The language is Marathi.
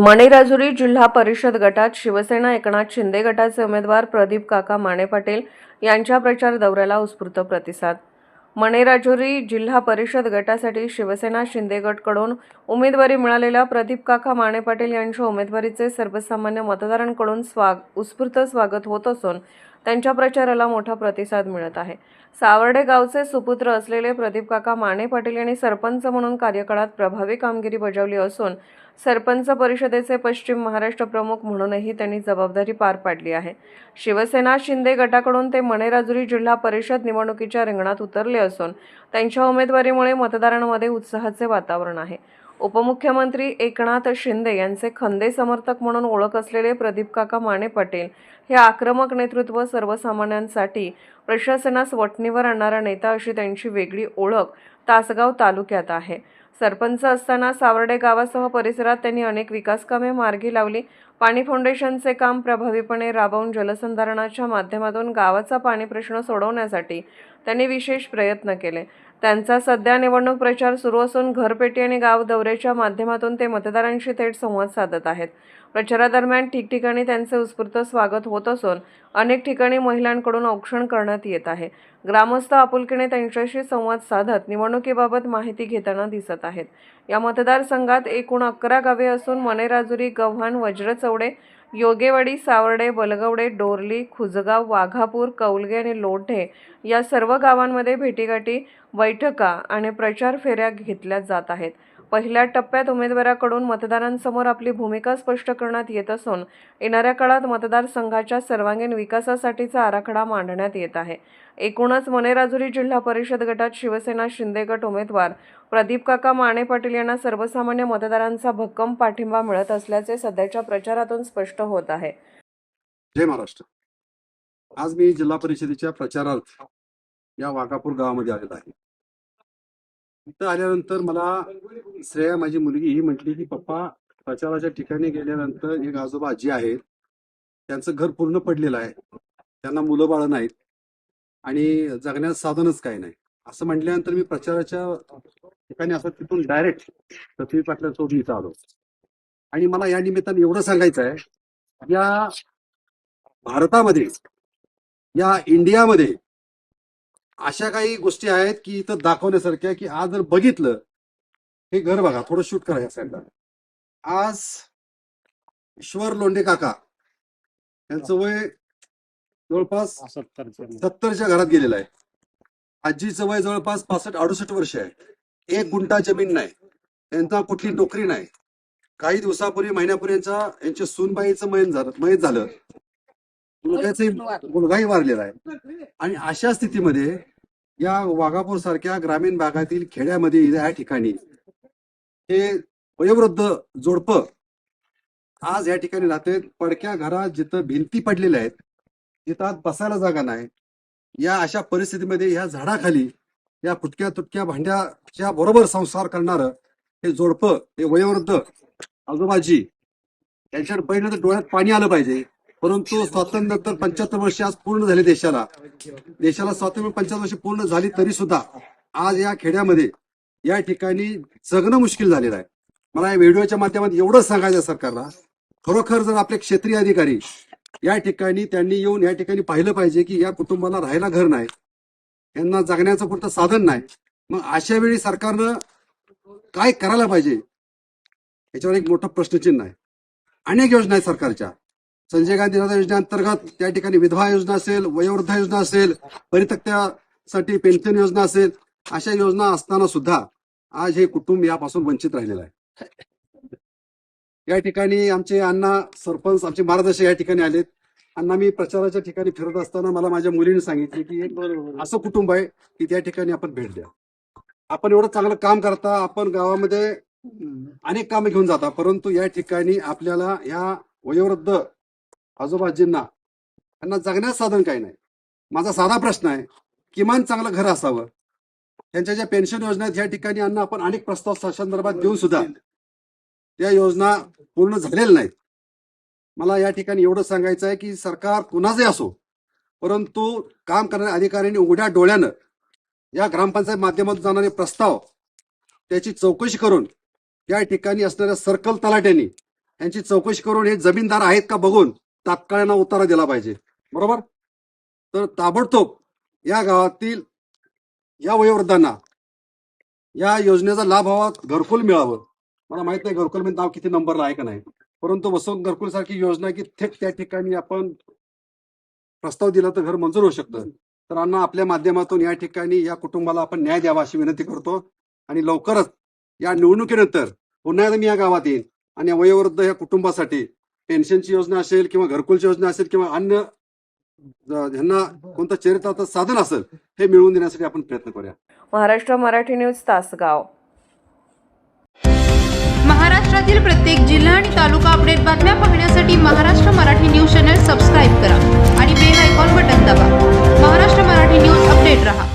मणिराजुरी जिल्हा परिषद गटात शिवसेना एकनाथ शिंदे गटाचे उमेदवार प्रदीप काका माने पाटील यांच्या प्रचार दौऱ्याला उत्स्फूर्त प्रतिसाद. मणिराजुरी जिल्हा परिषद गटासाठी शिवसेना शिंदे गटकडून उमेदवारी मिळालेल्या प्रदीप काका माने पाटील यांच्या उमेदवारीचे सर्वसामान्य मतदारांकडून स्वाग उत्स्फूर्त स्वागत होत असून त्यांच्या प्रचाराला मोठा प्रतिसाद मिळत आहे. सावर्डे गावचे सुपुत्र असलेले प्रदीप काका माने पाटील यांनी सरपंच म्हणून कार्यकाळात प्रभावी कामगिरी बजावली असून सरपंच परिषदेचे पश्चिम महाराष्ट्र प्रमुख म्हणूनही त्यांनी जबाबदारी पार पाडली आहे. शिवसेना शिंदे गटाकडून ते मणेराजुरी जिल्हा परिषद निवडणुकीच्या रिंगणात उतरले असून त्यांच्या उमेदवारीमुळे मतदारांमध्ये उत्साहाचे वातावरण आहे. उपमुख्यमंत्री एकनाथ शिंदे यांचे खंदे समर्थक म्हणून ओळख असलेले प्रदीप काका माने पाटील हे आक्रमक नेतृत्व सर्वसामान्यांसाठी प्रशासनास वटणीवर आणणारा नेता अशी त्यांची वेगळी ओळख तासगाव तालुक्यात आहे. सरपंच असताना सावर्डे गावासह परिसरात त्यांनी अनेक विकासकामे मार्गी लावली. पाणी फाउंडेशनचे काम प्रभावीपणे राबवून जलसंधारणाच्या माध्यमातून गावाचा पाणी प्रश्न सोडवण्यासाठी त्यांनी विशेष प्रयत्न केले. त्यांचा सध्या निवडणूक प्रचार सुरू असून घरपेटी आणि गाव दौऱ्याच्या माध्यमातून ते मतदारांशी थेट संवाद साधत आहेत. प्रचारादरम्यान ठिकठिकाणी त्यांचे उत्स्फूर्त स्वागत होत असून अनेक ठिकाणी महिलांकडून औक्षण करण्यात येत आहे. ग्रामस्थ आपुलकीने त्यांच्याशी संवाद साधत निवडणुकीबाबत माहिती घेताना दिसत आहेत. या मतदारसंघात एकूण अकरा गावे असून मनेराजुरी गव्हाण वज्रचौडे योगेवाडी सावर्डे बलगवडे डोरली खुजगाव वाघापूर कौलगे आणि लोढे या सर्व गावांमध्ये भेटीगाठी बैठका आणि प्रचार फेऱ्या घेतल्या जात आहेत. पहिल्या टप्प्यात उमेदवाराकडून मतदारांसमोर आपली भूमिका स्पष्ट करण्यात येत असून येणाऱ्या काळात मतदारसंघाच्या सर्वांगीण विकासासाठीचा आराखडा मांडण्यात येत आहे. एकूणच मनेराजुरी जिल्हा परिषद गटात शिवसेना शिंदे गट उमेदवार प्रदीप काका माने पाटील यांना सर्वसामान्य मतदारांचा भक्कम पाठिंबा मिळत असल्याचे सध्याच्या प्रचारातून स्पष्ट होत आहे. जय महाराष्ट्र. आज मी जिल्हा परिषदेच्या प्रचारार्थ या वाघापूर गावामध्ये आलेला आहे. इथं आल्यानंतर मला श्रेया माझी मुलगी ही म्हटली की पप्पा प्रचाराच्या ठिकाणी गेल्यानंतर एक आजोबा आजी आहेत. त्यांचं घर पूर्ण पडलेलं आहे. त्यांना मुलं बाळं नाहीत. आणि जगण्याचं साधनच काही नाही. असं म्हटल्यानंतर मी प्रचाराच्या ठिकाणी असं तिथून डायरेक्ट पृथ्वी पाटलांसोबत इथं आलो. आणि मला या निमित्ताने एवढं सांगायचं आहे या भारतामध्ये या इंडियामध्ये अशा काही गोष्टी आहेत की इथं दाखवण्यासारख्या की आज जर बघितलं हे घर बघा थोडं शूट करा या साईडला आज ईश्वर लोंढे काका यांचं वय जवळपास सत्तरच्या घरात गेलेलं आहे. आजीचं वय जवळपास पासष्ट अडुसष्ट वर्ष आहे. एक गुंठा जमीन नाही. त्यांचा कुठली नोकरी नाही. काही दिवसापूर्वी महिन्यापूर्वी यांचा यांच्या सूनबाईचं मयन झालं मयत झालं. मुलग्याचे मुलगाही वारलेला आहे. आणि अशा स्थितीमध्ये या वाघापूर सारख्या ग्रामीण भागातील खेड्यामध्ये या ठिकाणी हे वयोवृद्ध जोडप आज या ठिकाणी राहते पडक्या घरात जिथं भिंती पडलेल्या आहेत तिथं आज बसायला जागा नाही. या अशा परिस्थितीमध्ये या झाडाखाली या फुटक्या तुटक्या भांड्याच्या बरोबर संसार करणार हे जोडप हे वयोवृद्ध आजोबाजी त्यांच्या पहिलं तर डोळ्यात पाणी आलं पाहिजे. परंतु स्वातंत्र्यानंतर पंच्याहत्तर वर्ष आज पूर्ण झाले देशाला. देशाला स्वातंत्र्य पंच्याहत्तर वर्ष पूर्ण झाली तरी सुद्धा आज या खेड्यामध्ये या ठिकाणी जगणं मुश्किल झालेलं आहे. मला या व्हिडिओच्या माध्यमात एवढं सांगायचं सरकारला खरोखर जर आपले क्षेत्रीय अधिकारी या ठिकाणी त्यांनी येऊन या ठिकाणी पाहिलं पाहिजे की या कुटुंबाला राहायला घर नाही यांना जगण्याचं पुरतं साधन नाही मग अशा वेळी सरकारनं काय करायला पाहिजे? याच्यावर एक मोठं प्रश्नचिन्ह आहे. अनेक योजना आहेत सरकारच्या. संजय गांधी निराधार योजनेअंतर्गत त्या ठिकाणी विधवा योजना असेल वयोवृद्ध योजना असेल परित्यक्त्यासाठी पेन्शन योजना असेल अशा योजना असताना सुद्धा आज हे कुटुंब यापासून वंचित राहिलेलं आहे. या ठिकाणी आमचे अण्णा सरपंच आमचे मार्गदर्शक या ठिकाणी आलेत. अण्णा मी प्रचाराच्या ठिकाणी फिरत असताना मला माझ्या मुलीने सांगितले की एक असं कुटुंब आहे की त्या ठिकाणी आपण भेट द्या. आपण एवढं चांगलं काम करता आपण गावामध्ये अनेक कामं घेऊन जाता परंतु या ठिकाणी आपल्याला या वयोवृद्ध आजोबाजींना त्यांना जगण्याचं साधन काही नाही. माझा साधा प्रश्न आहे किमान चांगलं घर असावं. त्यांच्या ज्या पेन्शन योजना आहेत या ठिकाणी अन्न आपण अनेक प्रस्ताव संदर्भात देऊन सुद्धा त्या योजना पूर्ण झालेल्या नाहीत. मला या ठिकाणी एवढं सांगायचं आहे की सरकार कुणाचंही असो परंतु काम करणाऱ्या अधिकाऱ्यांनी उघड्या डोळ्यानं या ग्रामपंचायत माध्यमातून जाणारे प्रस्ताव त्याची चौकशी करून या ठिकाणी असणाऱ्या सर्कल तलाट्यांनी यांची चौकशी करून हे जमीनदार आहेत का बघून तात्काळ उतारा दिला पाहिजे. बरोबर? तर ताबडतोब या गावातील या वयोवृद्धांना या योजनेचा लाभ हवा घरकुल मिळावं. मला माहीत नाही घरकुल म्हणजे नाव किती नंबरला आहे का नाही. परंतु वसंत घरकुल सारखी योजना की थेट त्या ठिकाणी आपण प्रस्ताव दिला तर घर मंजूर होऊ शकतं. तर अण्णा आपल्या माध्यमातून या ठिकाणी या कुटुंबाला आपण न्याय द्यावा अशी विनंती करतो आणि लवकरच या निवडणुकीनंतर पुन्हा एकदा मी या गावात येईल आणि वयोवृद्ध या कुटुंबासाठी पेन्शनची योजना असेल किंवा घरकुलची योजना असेल किंवा अन्य ह्यांना कोणतं चरित्राचं साधन असेल हे मिळवून देण्यासाठी आपण प्रयत्न करूया. महाराष्ट्र मराठी न्यूज तासगाव. महाराष्ट्रातील प्रत्येक जिल्हा आणि तालुका अपडेट बातम्या पाहण्यासाठी Maharashtra Marathi news channel subscribe करा आणि बेल आयकॉन बटन दाबा. महाराष्ट्र मराठी न्यूज अपडेट रहा.